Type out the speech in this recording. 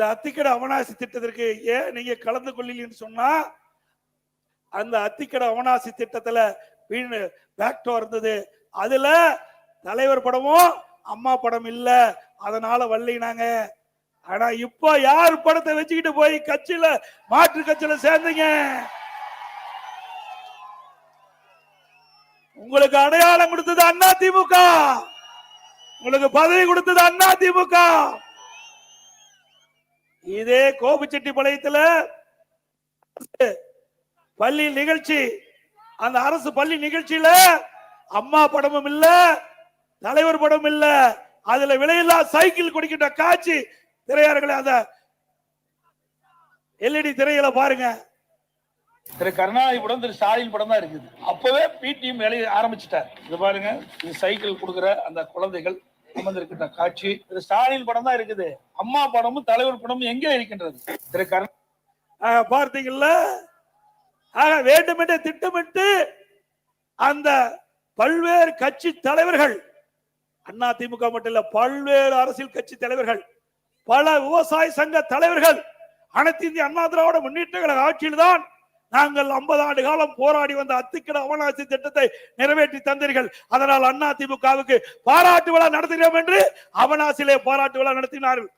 இந்த அத்திக்கடை அவனாசி திட்டத்திற்கு ஏன் நீங்க கலந்து கொள்ளலன்னு சொன்னா அந்த அத்திக்கடை அவனாசி திட்டத்துல வீண் பேக்டோ இருந்தது. அதுல தலைவர் படமும் அம்மா படம் இல்ல. அதனால வள்ளினாங்க. ஆனா இப்போ யார் படத்தை வச்சுக்கிட்டு போய் கட்சியில மாற்று கட்சியில சேர்ந்தீங்க? உங்களுக்கு அடையாளம் கொடுத்தது அண்ணா திமுக. உங்களுக்கு பதவி கொடுத்தது அண்ணா திமுக. இதே கோபிச்செட்டிப்பாளையத்துல பள்ளி நிகழ்ச்சி அந்த அரசு பள்ளி நிகழ்ச்சியில அம்மா படமும் இல்ல தலைவர் படம் இல்ல அதுல விலையில்லா சைக்கிள் குடிக்கின்ற காட்சி திரையாளர்களை அந்த எல்இடி திரையில பாருங்க. திரு கருணாநிதி படம் திரு ஸ்டாலின் படம் தான் இருக்குது. அப்பவே பிடிஎம் வேலையை ஆரம்பிச்சிட்டார். இது பாருங்க இது சைக்கிள் கொடுக்குற அந்த குழந்தைகள். அமர்ந்திருக்கின்ற காட்சி. திரு ஸ்டாலின் படம் தான் இருக்குது. அம்மா படமும் தலைவர் படமும் எங்கே இருக்கின்றது? திரு கருணா ஆக, பார்த்தீங்கல்ல? ஆக வேண்டுமென்றே திட்டமிட்டு அந்த பல்வேறு கட்சி தலைவர்கள் அண்ணா திமுக மட்டும் இல்ல பல்வேறு அரசியல் கட்சி தலைவர்கள் பல விவசாய சங்க தலைவர்கள் அனைத்து இந்திய அண்ணா திராவிட முன்னேற்ற கழக ஆட்சியில் தான் நாங்கள் 50 ஆண்டு காலம் போராடி வந்த அத்துக்கிட அவனாசி திட்டத்தை நிறைவேற்றி தந்தீர்கள். அதனால் அண்ணா திமுகவுக்கு பாராட்டு விழா நடத்துகிறோம் என்று அவனாசிலே பாராட்டு விழா நடத்தினார்கள்.